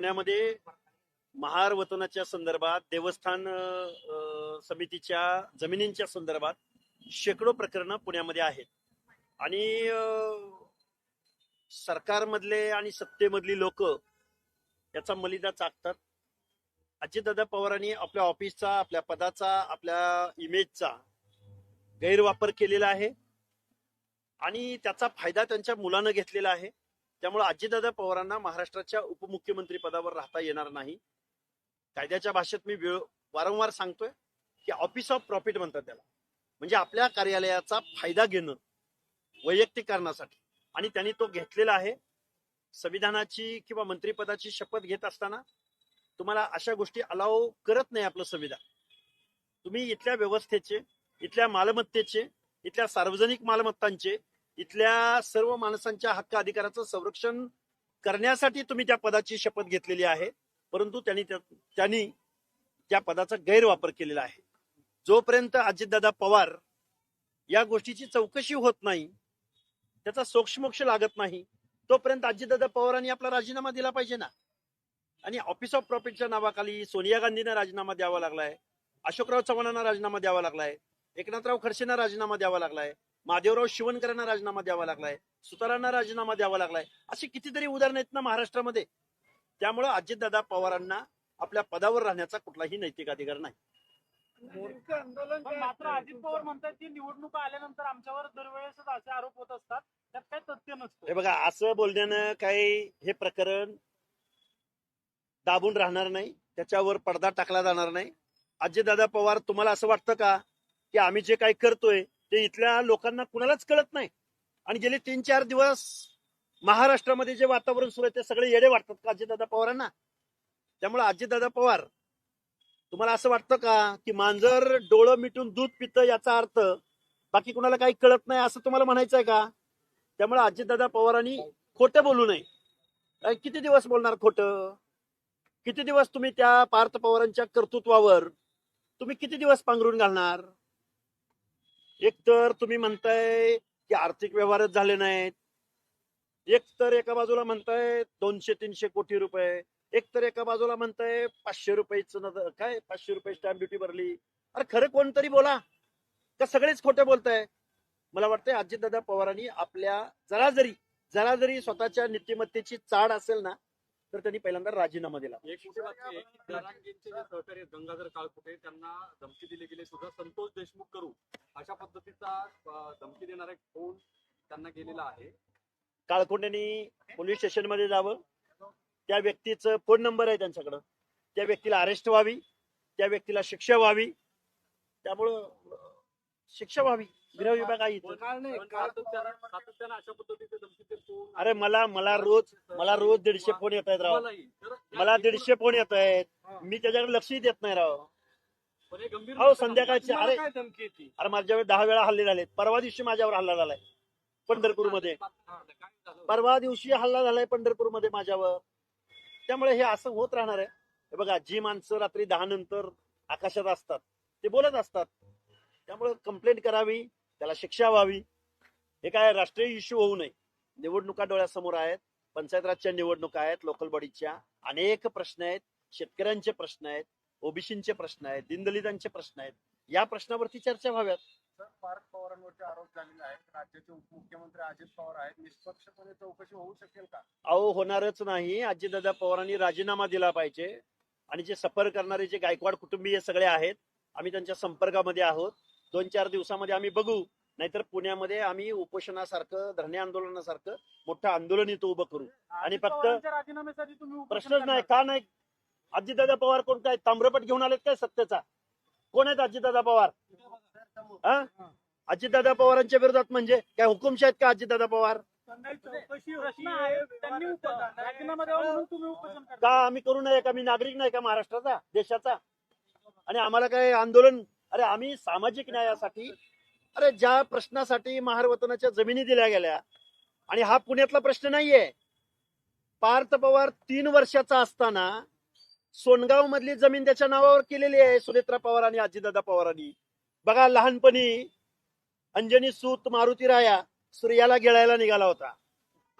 पुण्यामध्ये महार वतनाच्या संदर्भात देवस्थान समितीच्या जमिनींच्या संदर्भात शेकडो प्रकरणं पुण्यामध्ये आहेत. आणि सरकारमधले आणि सत्तेमधली लोक याचा मलिदा चाकतात. अजितदादा पवारांनी आपल्या ऑफिसचा आपल्या पदाचा आपल्या इमेजचा गैरवापर केलेला आहे. आणि त्याचा फायदा त्यांच्या मुलानं घेतलेला आहे. त्यामुळे अजितदादा पवारांना महाराष्ट्राच्या उपमुख्यमंत्री पदावर राहता येणार नाही. कायद्याच्या भाषेत मी वेळ वारंवार सांगतोय की ऑफिस ऑफ प्रॉफिट म्हणतात त्याला. म्हणजे आपल्या कार्यालयाचा फायदा घेणं वैयक्तिक कारणासाठी. आणि त्यांनी तो घेतलेला आहे. संविधानाची किंवा मंत्रिपदाची शपथ घेत असताना तुम्हाला अशा गोष्टी अलाव करत नाही आपलं संविधान. तुम्ही इथल्या व्यवस्थेचे इथल्या मालमत्तेचे इथल्या सार्वजनिक मालमत्तांचे इथल्या सर्व माणसांच्या हक्क अधिकाराचं संरक्षण करण्यासाठी तुम्ही त्या पदाची शपथ घेतलेली आहे. परंतु त्यांनी त्या- त्यांनी त्या पदाचा गैरवापर केलेला आहे. जोपर्यंत अजितदादा पवार या गोष्टीची चौकशी होत नाही त्याचा सोक्षमोक्ष लागत नाही तोपर्यंत अजितदादा पवारांनी आपला राजीनामा दिला पाहिजे ना? आणि ऑफिस ऑफ प्रॉफिटच्या नावाखाली सोनिया गांधींना राजीनामा द्यावा लागलाय अशोकराव चव्हाणांना राजीनामा द्यावा लागलाय एकनाथराव खडसेंना राजीनामा द्यावा लागलाय महादेवराव शिवणकरांना राजीनामा द्यावा लागलाय सुतारांना राजीनामा द्यावा लागलाय अशी कितीतरी उदाहरणं आहेत ना महाराष्ट्रामध्ये. त्यामुळं अजितदादा पवारांना आपल्या पदावर राहण्याचा कुठलाही नैतिक अधिकार नाही. मात्र अजित पवार म्हणतात की निवडणुका आल्यानंतर आमच्यावर दरवेळेसच असे आरोप होत असतात त्यात काही तथ्य हे नसतं बघा असं बोलण्यानं काही हे प्रकरण दाबून राहणार नाही त्याच्यावर पडदा टाकला जाणार नाही. अजितदादा पवार तुम्हाला असं वाटतं का की आम्ही जे काही करतोय ते इथल्या लोकांना कुणालाच कळत नाही. आणि गेले तीन चार दिवस महाराष्ट्रामध्ये जे वातावरण सुरू आहे ते सगळे येडे वाटतात का अजितदादा पवारांना? त्यामुळे अजितदादा पवार तुम्हाला असं वाटतं का की मांजर डोळं मिटून दूध पितं याचा अर्थ बाकी कुणाला काही कळत नाही असं तुम्हाला म्हणायचं आहे का? त्यामुळे अजितदादा पवारांनी खोटं बोलू नये. किती दिवस बोलणार खोटं? किती दिवस तुम्ही त्या पार्थ पवारांच्या कर्तृत्वावर तुम्ही किती दिवस पांघरून घालणार? एक तर तुम्ही म्हणताय की आर्थिक व्यवहारच झाले नाहीत. एक तर एका बाजूला म्हणताय दोनशे तीनशे कोटी रुपये. एक तर एका बाजूला म्हणताय पाचशे रुपयेच काय? पाचशे रुपये स्टॅम्प ड्युटी भरली. अरे खरं कोणतरी बोला. का सगळेच खोटे बोलताय? मला वाटतंय अजितदादा पवारांनी आपल्या जरा जरी जरा जरी स्वतःच्या नीतिमत्तेची चाड असेल ना तर त्यांनी पहिल्यांदा राजीनामा दिला. एक मोठी बातमी आहे की जरांगींचे जे सहकारी आहेत, गंगाधर काळकुटे त्यांना धमकी दिली गेली. सुद्धा संतोष देशमुख करू अशा पद्धतीचा अं, धमकी देणारा एक फोन त्यांना गेलेला आहे? काळकोंड्यांनी पोलीस स्टेशनमध्ये जावं. त्या व्यक्तीचं फोन नंबर आहे त्यांच्याकडं. त्या व्यक्तीला अरेस्ट व्हावी. त्या व्यक्तीला शिक्षा व्हावी. त्यामुळं अं, शिक्षा व्हावी. गृह विभाग आहे इथं. अरे मला मला रोज मला रोज दीडशे फोन येत आहेत राव. मला दीडशे फोन येत आहेत. मी त्याच्याकडे लक्षही देत नाही राव. पण हे संध्याकाळची. अरे काय धमकी येते अरे माझ्यावर दहा वेळा हल्ले झालेत. परवा दिवशी माझ्यावर हल्ला झालाय पंढरपूरमध्ये. काय झालं? परवा दिवशी हल्ला झालाय पंढरपूरमध्ये माझ्यावर. त्यामुळे हे असं होत राहणार आहे. हे बघा जी माणसं रात्री दहा नंतर आकाशात असतात ते बोलत असतात. त्यामुळे कंप्लेंट करावी. त्याला शिक्षा व्हावी. हे काय राष्ट्रीय इश्यू होऊ नये. निवडणुका डोळ्यासमोर आहेत. पंचायत राजच्या निवडणुका आहेत. लोकल बॉडीच्या अनेक प्रश्न आहेत. शेतकऱ्यांचे प्रश्न आहेत. ओबीसींचे प्रश्न आहेत. दीनदलितांचे प्रश्न आहेत. या प्रश्नावरती चर्चा व्हाव्यात. सर पार्थ पवारांवरती आरोप झालेला आहे राज्याचे उपमुख्यमंत्री अजित पवार आहेत. निष्पक्षपणे चौकशी होऊ शकेल का? अहो होणारच नाही. अजितदादा पवारांनी राजीनामा दिला पाहिजे. आणि जे सफर करणारे जे गायकवाड कुटुंबीय सगळे आहेत आम्ही त्यांच्या संपर्कामध्ये आहोत. दोन चार दिवसामध्ये आम्ही बघू. नाहीतर पुण्यामध्ये आम्ही उपोषणासारखं धरणे आंदोलनासारखं मोठं आंदोलन इथं उभं करू. आणि फक्त- प्रश्नच नाही. का नाही? अजितदादा पवार कोण काय? ताम्रपट घेऊन आलेत काय सत्तेचा? कोण आहेत अजितदादा पवार? हा? अजितदादा पवारांच्या विरोधात म्हणजे? काय हुकुमशाह आहेत का अजितदादा पवार? त्यांना चौकशी प्रश्न आहे. त्यांनी उप- राजीनामा द्यावा म्हणून तुम्ही उपोषण का आम्ही करू नये का? मी नागरिक नाही का महाराष्ट्राचा? देशाचा? आणि आम्हाला काय आंदोलन अरे आम्ही सामाजिक न्यायासाठी अरे ज्या प्रश्नासाठी महारवतनाच्या जमिनी दिल्या गेल्या आणि हा पुण्यातला प्रश्न नाहीये. पार्थ पवार तीन वर्षाचा असताना सोनगाव मधली जमीन त्याच्या नावावर केलेली आहे सुनेत्रा पवार आणि अजितदादा पवारांनी बघा लहानपणी अंजनी सूत मारुती राया सूर्याला गिळायला निघाला होता.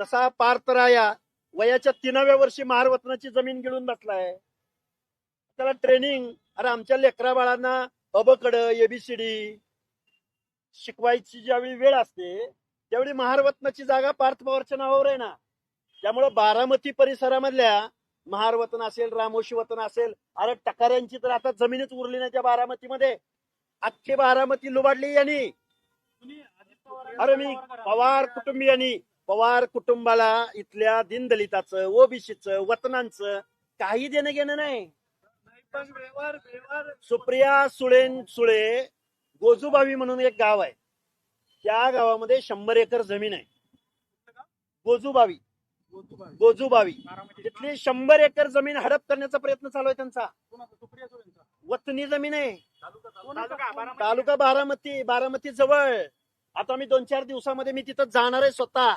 तसा पार्थ राया वयाच्या तिनाव्या वर्षी महारवतनाची जमीन गिळून बसलाय. त्याला ट्रेनिंग अरे आमच्या लेकरा बाळांना अबकड एबीसीडी शिकवायची ज्यावेळी वेळ असते त्यावेळी महारवतनाची जागा पार्थ पवारच्या नावावर आहे ना. त्यामुळं बारामती परिसरामधल्या महारवतन असेल रामोशी वतन असेल अरे टकाऱ्यांची तर आता जमीनच उरली नाही त्या बारामतीमध्ये. अख्खी बारामती लुबाडली यांनी. अरे मी पवार कुटुंबियांनी पवार कुटुंबाला इथल्या दिनदलिताचं ओबीसीचं वतनांचं काही देणं घेणं नाही. सुप्रिया सुळेन सुळे गोजूबावी म्हणून एक गाव आहे. त्या गावामध्ये शंभर एकर जमीन आहे. गोजूबावी. गोजूबावी. तिथली शंभर एकर जमीन हडप करण्याचा प्रयत्न चालू आहे त्यांचा. वतनी जमीन आहे. तालुका बारामती. बारामती जवळ. आता मी दोन चार दिवसामध्ये मी तिथं जाणार आहे स्वतः.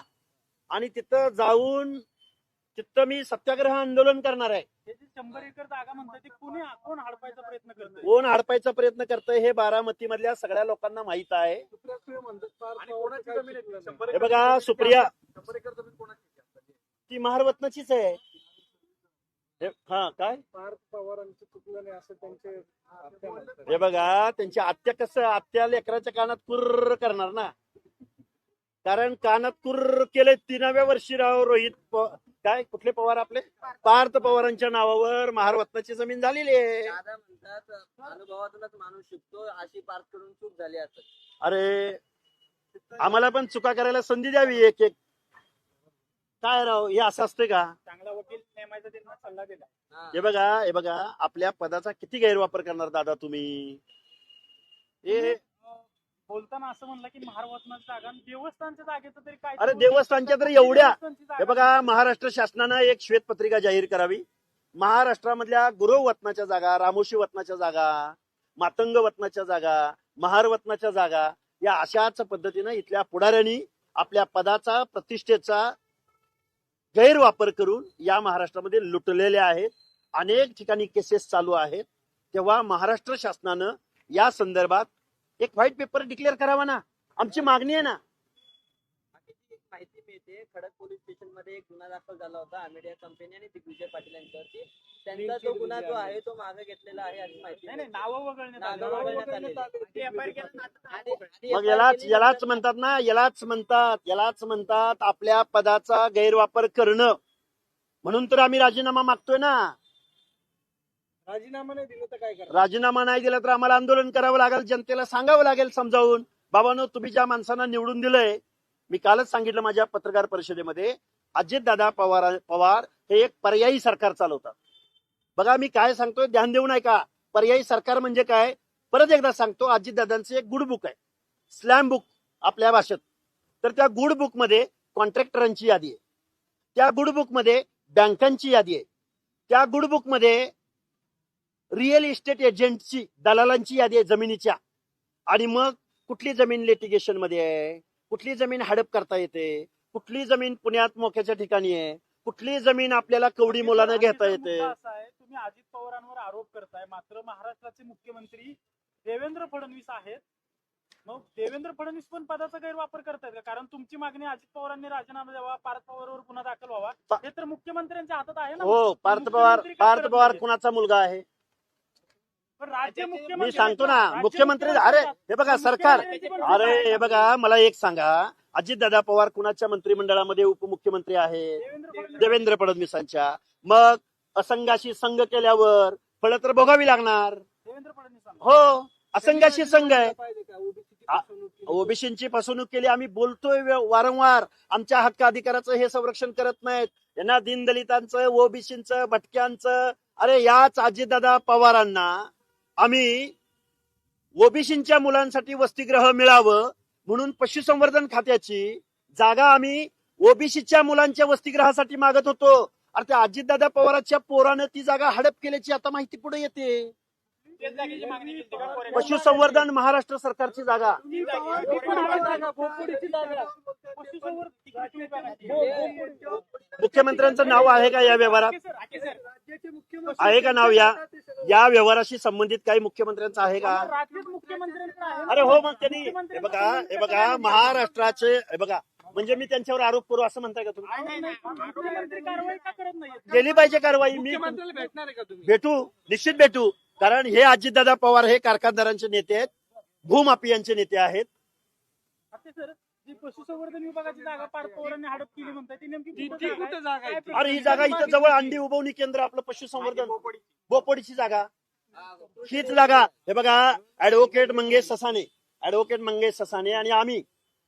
आणि तिथं जाऊन तिथं मी सत्याग्रह आंदोलन करणार आहे. शंभर एकर जागा म्हणतात ती कोणी कोण हडपायचा प्रयत्न करतोय कोण हडपायचा प्रयत्न करतंय हे बारामती मधल्या सगळ्या लोकांना माहीत आहे आणि कोणाची जमीन आहे ती? शंभर हे बघा सुप्रिया शंभर एकर जमीन कोणाची आहे? ती महारवतनाचीच आहे हे- हा काय पार्थ पवारांचं चुकलं नाही असं त्यांचे आत्या म्हणतात. हे बघा त्यांची आत्या कसं आत्या लेकराच्या कानात कुर्र करणार ना कारण कानात कुर्र केले तिनाव्या वर्षी राव रोहित काय कुठले पवार आपले? पार्थ पवारांच्या नावावर महारवतनाची जमीन झालेली आहे. दादा म्हणतात अनुभवातूनच माणूस शिकतो अशी पार्थ करून चूक झाली असत अरे आम्हाला पण चुका करायला संधी द्यावी एक एक. काय राव हे असं असतंय का? चांगला वकील नेमायचा त्यांना सल्ला दिला. हे बघा हे बघा आपल्या पदाचा किती गैरवापर करणार दादा तुम्ही? हे बोलताना असं म्हणलं की महारवतनाची जागा आणि देवस्थानच्या जागेचं तरी काय अरे देवस्थानच्या तर एवढ्या. देवस्थानची जागा- हे बघा महाराष्ट्र शासनानं एक श्वेतपत्रिका जाहीर करावी. महाराष्ट्रामधल्या गुरव वतनाच्या जागा रामोशी वतनाच्या जागा मातंग वतनाच्या जागा महार वतनाच्या जागा या अशाच पद्धतीनं इथल्या पुढाऱ्यांनी आपल्या पदाचा प्रतिष्ठेचा गैरवापर करून या महाराष्ट्रामध्ये लुटलेले आहेत. अनेक ठिकाणी केसेस चालू आहेत. तेव्हा महाराष्ट्र शासनानं या संदर्भात एक व्हाईट पेपर डिक्लेअर करावा ना. आमची मागणी आहे ना. माहिती मिळते. खडक पोलीस स्टेशनमध्ये एक गुन्हा दाखल झाला होता आमेडिया कंपनी आणि दिग्विजय पाटील यांच्यावरती. त्यांचा जो गुन्हा जो आहे तो मागे घेतलेला आहे अशी माहिती नाही. नावं मग यालाच म्हणतात ना यालाच म्हणतात यालाच म्हणतात आपल्या पदाचा गैरवापर करणं. म्हणून तर आम्ही राजीनामा मागतोय ना. राजीनामा नाही दिला तर काय करा राजीनामा नाही दिला तर आम्हाला आंदोलन करावं लागेल जनतेला सांगावं लागेल समजावून. बाबानो तुम्ही ज्या माणसांना निवडून दिलंय मी कालच सांगितलं माझ्या पत्रकार परिषदेमध्ये अजितदादा पवार पवार हे एक पर्यायी सरकार चालवतात. बघा मी काय सांगतोय ध्यान देऊ नये का पर्यायी सरकार म्हणजे काय? परत एकदा सांगतो अजितदादांचं एक गुड बुक आहे. स्लॅम बुक आपल्या भाषेत. तर त्या गुड बुकमध्ये कॉन्ट्रॅक्टरांची यादी आहे. त्या गुड बुकमध्ये बँकांची यादी आहे. त्या गुड बुकमध्ये रिअल इस्टेट एजंटची दलालांची यादी आहे जमिनीच्या. आणि मग कुठली जमीन लिटिगेशनमध्ये आहे? कुठली जमीन हडप करता येते? कुठली जमीन पुण्यात मोक्याच्या ठिकाणी आहे? कुठली जमीन आपल्याला कवडी मुलानं घेता येते? मुद्दा असा आहे तुम्ही अजित पवारांवर आरोप करताय. मात्र महाराष्ट्राचे मुख्यमंत्री देवेंद्र फडणवीस आहेत. मग देवेंद्र फडणवीस पण पदाचा गैरवापर करतायत का? कारण तुमची मागणी अजित पवारांनी राजीनामा द्यावा पार्थ पवारवर पुन्हा दाखल व्हावा. हे तर मुख्यमंत्र्यांच्या हातात आहे ना. हो पार्थ पवार पार्थ पवार? कुणाचा मुलगा आहे? मी सांगतो ना मुख्यमंत्री अरे हे बघा सरकार. अरे हे. बघा मला एक सांगा. अजितदादा पवार कुणाच्या मंत्रिमंडळामध्ये उपमुख्यमंत्री आहे? देवेंद्र फडणवीस देवेंद्र फडणवीसांच्या. मग असंघाशी संघ केल्यावर फळ तर भोगावी लागणार. देवेंद्र फडणवीस हो असंघाशी संघ आहे. ओबीसीची फसवणूक केली. आम्ही बोलतोय वारंवार. आमच्या हक्क अधिकाराचं हे संरक्षण करत नाहीत. यांना दीनदलितांचं ओबीसीचं भटक्यांचं अरे याच अजितदादा पवारांना आम्ही ओबीसीच्या मुलांसाठी वसतिग्रह मिळावं म्हणून पशुसंवर्धन खात्याची जागा आम्ही ओबीसीच्या मुलांच्या वसतिग्रहासाठी मागत होतो. अरे त्या अजितदादा पवारांच्या पोरानं ती जागा हडप केल्याची आता माहिती पुढे येते. पशुसंवर्धन महाराष्ट्र सरकारची जागा. मुख्यमंत्र्यांचं नाव आहे का या व्यवहारात आहे का नाव या या व्यवहाराशी संबंधित काही मुख्यमंत्र्यांचं आहे का. अरे हो मग त्यांनी हे बघा हे बघा. महाराष्ट्राचे हे बघा म्हणजे मी त्यांच्यावर आरोप करू असं म्हणताय का तुम्ही नाही, नाही, मुख्यमंत्री कारवाई का करत नाहीत केली पाहिजे कारवाई मी मुख्यमंत्र्याला भेटणार आहे का तुम्ही भेटू निश्चित भेटू कारण हे अजितदादा पवार हे कारखानदारांचे नेते आहेत. भूमाफियांचे नेते आहेत. आता सर जी पशुसंवर्धन विभागाची जागा पवारांनी हडप केली ती नेमकी कुठं आहे? अरे ही जागा इथं जवळ अंडी उभवणी केंद्र आपलं पशुसंवर्धन. बोपोडीची. जागा. हीच जागा. हे बघा ऍडव्होकेट मंगेश ससाने. ऍडव्होकेट मंगेश ससाने आणि आम्ही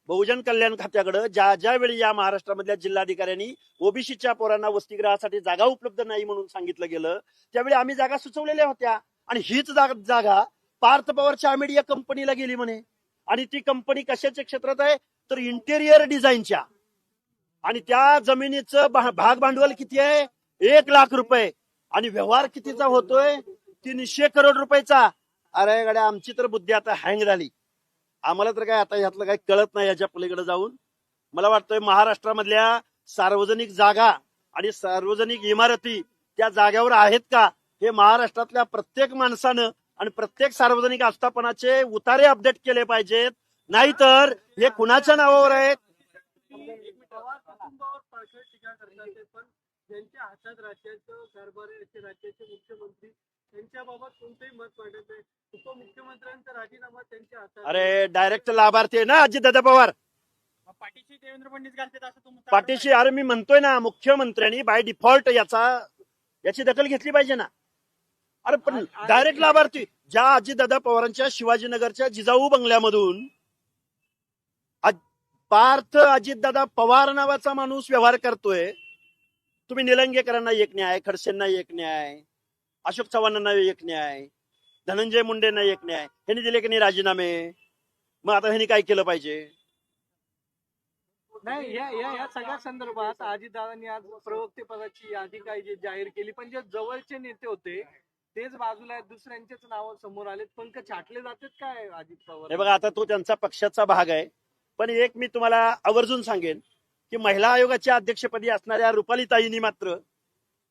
बहुजन कल्याण खात्याकडे ज्या ज्या वेळी या महाराष्ट्रामधल्या जिल्हाधिकाऱ्यांनी ओबीसीच्या पोरांना वसतिगृहासाठी जागा उपलब्ध नाही म्हणून सांगितलं गेलं त्यावेळी आम्ही जागा सुचवलेल्या होत्या. आणि हीच जागा पार्थ पवारच्या या कंपनीला गेली म्हणे. आणि ती कंपनी कशाच्या क्षेत्रात आहे? तर इंटेरियर डिझाईनच्या आणि त्या जमिनीचं भाग भांडवल किती आहे? एक लाख रुपये. आणि व्यवहार कितीचा होतोय? तीनशे करोड रुपयाचा. अरे गड्या आमची तर बुद्धी आता हँग झाली. आम्हाला तर काय आता यातलं काही कळत नाही याच्या पलीकडे जाऊन. मला वाटतंय महाराष्ट्रामधल्या सार्वजनिक जागा आणि सार्वजनिक इमारती त्या जाग्यावर आहेत का? हे महाराष्ट्रातल्या प्रत्येक माणसानं आणि प्रत्येक सार्वजनिक आस्थापनाचे उतारे अपडेट केले पाहिजेत. नाहीतर हे कुणाच्या नावावर आहेत? ज्यांच्या हातात राज्याचं कारभार आहे असे राज्याचे मुख्यमंत्री त्यांच्याबाबत मत मांडत नाही उपमुख्यमंत्र्यांचा राजीनामा त्यांच्या हातात अरे डायरेक्ट लाभार्थी आहे ना अजितदादा पवार. पाठीशी देवेंद्र फडणवीस घालतात असं पाठीशी अरे मी म्हणतोय ना मुख्यमंत्र्यांनी बाय डिफॉल्ट याचा याची दखल घेतली पाहिजे ना. अरे पण डायरेक्ट लाभार्थी. ज्या अजितदादा पवारांच्या शिवाजीनगरच्या जिजाऊ बंगल्यामधून पार्थ अजितदादा पवार नावाचा माणूस व्यवहार करतोय. तुम्ही निलंगेकरांना एक न्याय खडसेंना एक न्याय अशोक चव्हाणांना एक न्याय धनंजय मुंडेंना एक न्याय. ह्यांनी दिले की नाही राजीनामे? मग आता ह्यांनी काय केलं पाहिजे? नाही या या या सगळ्या संदर्भात अजितदादांनी आज प्रवक्ते पदाची यादी काय जाहीर केली पण जे जवळचे नेते होते तेच बाजूला आहेत दुसऱ्यांचेच नाव समोर आलेत. पंख छाटले जातात काय अजित पवार? हे बघा आता तो त्यांचा पक्षाचा भाग आहे. पण एक मी तुम्हाला आवर्जून सांगेन की महिला आयोगाच्या अध्यक्षपदी असणाऱ्या रुपालीताईंनी मात्र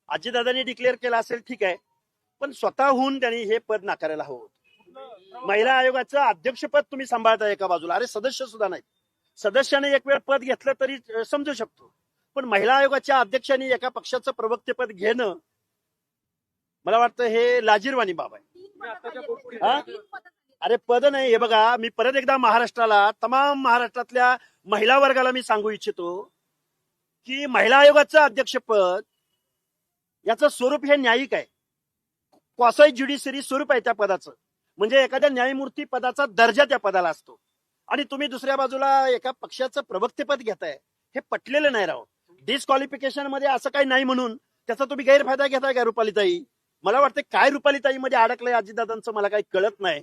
अजितदादांनी डिक्लेअर केलं असेल ठीक आहे. पण स्वतःहून त्यांनी हे पद नाकारायला हवं होतं. महिला आयोगाचं अध्यक्षपद तुम्ही सांभाळता एका बाजूला. अरे सदस्य सुद्धा नाही सदस्याने एक वेळ पद घेतलं तरी अं, समजू शकतो. पण महिला आयोगाच्या अध्यक्षांनी एका पक्षाचं प्रवक्तेपद घेणं मला वाटतं हे लाजीरवाणी बाब आहे. हा? अरे पद नाही हे बघा मी परत एकदा महाराष्ट्राला तमाम महाराष्ट्रातल्या महिला वर्गाला मी सांगू इच्छितो की महिला आयोगाचं अध्यक्षपद याचं स्वरूप हे न्यायिक आहे. क्वासाई ज्युडिशरी स्वरूप आहे त्या पदाचं. म्हणजे एखाद्या न्यायमूर्ती पदाचा दर्जा त्या पदाला असतो. आणि तुम्ही दुसऱ्या बाजूला एका पक्षाचं प्रवक्तेपद घेताय. हे पटलेलं नाही राव. डिस्क्वालिफिकेशनमध्ये असं काही नाही म्हणून त्याचा तुम्ही गैरफायदा घेताय का रुपालीताई? मला वाटतं काय रुपालीताई मध्ये अडकलंय अजितदादांचं मला काही कळत नाही.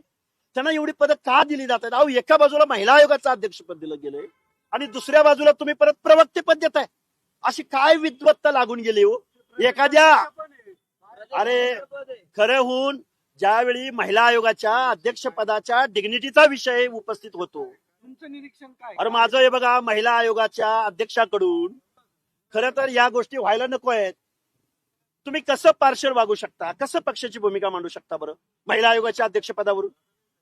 त्यांना एवढी पदं का दिली जात आहेत? अहो एका बाजूला महिला आयोगाचं अध्यक्षपद दिलं गेलंय आणि दुसऱ्या बाजूला तुम्ही परत प्रवक्तेपद देताय. अशी काय विद्वत्ता लागून गेली हो? एखाद्या अरे खरं होऊन ज्यावेळी महिला आयोगाच्या अध्यक्षपदाच्या डिग्निटीचा विषय उपस्थित होतो. तुमचं निरीक्षण काय? अरे माझं हे बघा महिला आयोगाच्या अध्यक्षाकडून खरं तर या गोष्टी व्हायला नको आहेत. तुम्ही कसं पार्शल वागू शकता? कसं पक्षाची भूमिका मांडू शकता बरं? महिला आयोगाच्या अध्यक्षपदावरून.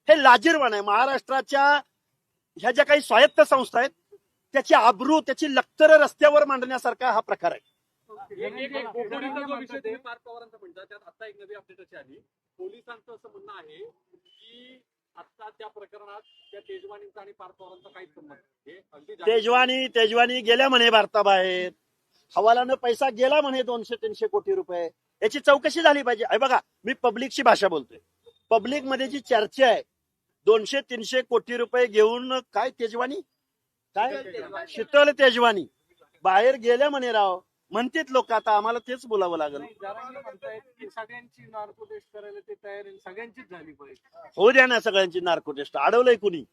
हे लाजीरवाण आहे. महाराष्ट्राच्या ह्या ज्या काही स्वायत्त संस्था आहेत त्याची आबरू त्याची लक्तर रस्त्यावर मांडण्यासारखा हा प्रकार आहे. पोलिसांचं असं म्हणणं आहे की आता त्या प्रकरणात त्या तेजवानींचा आणि पार्थ पवारांचा काहीच संबंध तेजवानी तेजवानी गेल्या म्हणे भारताबाहेर. हवालानं पैसा गेला म्हणे दोनशे तीनशे कोटी रुपये. याची चौकशी झाली पाहिजे. हे बघा मी पब्लिकची भाषा बोलतोय. पब्लिकमध्ये जी चर्चा आहे दोनशे तीनशे कोटी रुपये घेऊन काय तेजवानी? काय? शीतल तेजवानी. बाहेर गेल्या म्हणे राव. म्हणतेत लोक आता आम्हाला तेच बोलावं लागेल. नाही, जरांगे म्हणतायत की सगळ्यांची नार्को टेस्ट करायला ते तयार आहे सगळ्यांचीच झाली पाहिजे. होऊ द्या ना सगळ्यांची नार्को टेस्ट. अडवलंय कुणी?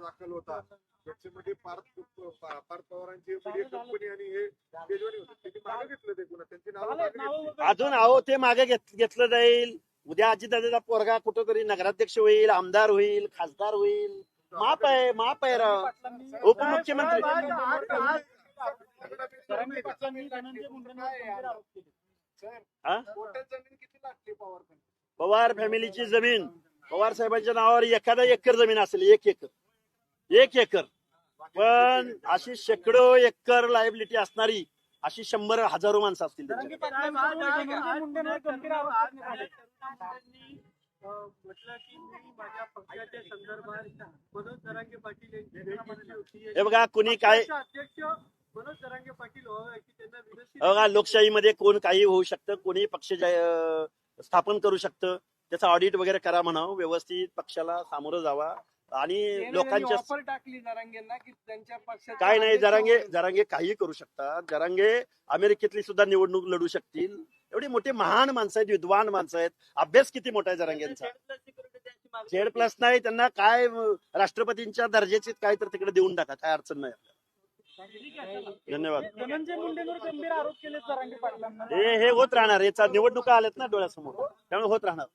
दाखल होता. त्याच्यामध्ये पार्थ पा- पार्थ पवारांची मीडिया कंपनी आणि हे तेजवानी होते. त्यांनी मागे घेतलं ते गुन्हा त्यांची नावं झालंय, मागे नावं घेतली. वगैरे- अजून अहो ते मागे घेतलं जाईल. उद्या अजितदादाचा पोरगा कुठंतरी नगराध्यक्ष होईल आमदार होईल खासदार होईल. माप आहे माप आहे राव. उपमुख्यमंत्री. हा? पवार फॅमिलीची ज़मीन. पवार साहेबांच्या नावावर एखादा एकर ज़मीन असेल एक एकर. एक एकर. पण अशी शेकडो एकर लायबिलिटी असणारी अशी शंभर हजारो माणसं असतील हे बघा कुणी काय पक्षाचे अध्यक्ष मनोज जरांगे पाटील व्हावं याची त्यांना विनंती हे बघा लोकशाहीमध्ये कोण काही होऊ शकतं कोणी पक्ष स्थापन करू शकतं त्याचं ऑडिट वगैरे करा म्हणावं व्यवस्थित पक्षाला सामोरं जावा. आणि लोकांच्या ऑफर टाकली जरांगेंना की त्यांच्या पक्षाचे काय नाही जरांगे. जरांगे काही करू शकतात. जरांगे अमेरिकेतली सुद्धा निवडणूक लढू शकतील. एवढी मोठी महान माणसं आहेत विद्वान माणसं आहेत. अभ्यास किती मोठा आहे जरांगेंचा. झेड प्लस नाही त्यांना काय राष्ट्रपतींच्या दर्जाचे काय तर तिकडे देऊन टाका काय अडचण नाही. धन्यवाद. धनंजय मुंडेंवर गंभीर आरोप केले जरांगे पाटलांना. हे हे होत राहणार याचा निवडणुका आल्यात ना डोळ्यासमोर. त्यामुळे होत राहणार.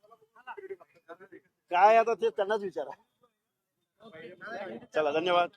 काय आता ते त्यांनाच विचारा. चला धन्यवाद.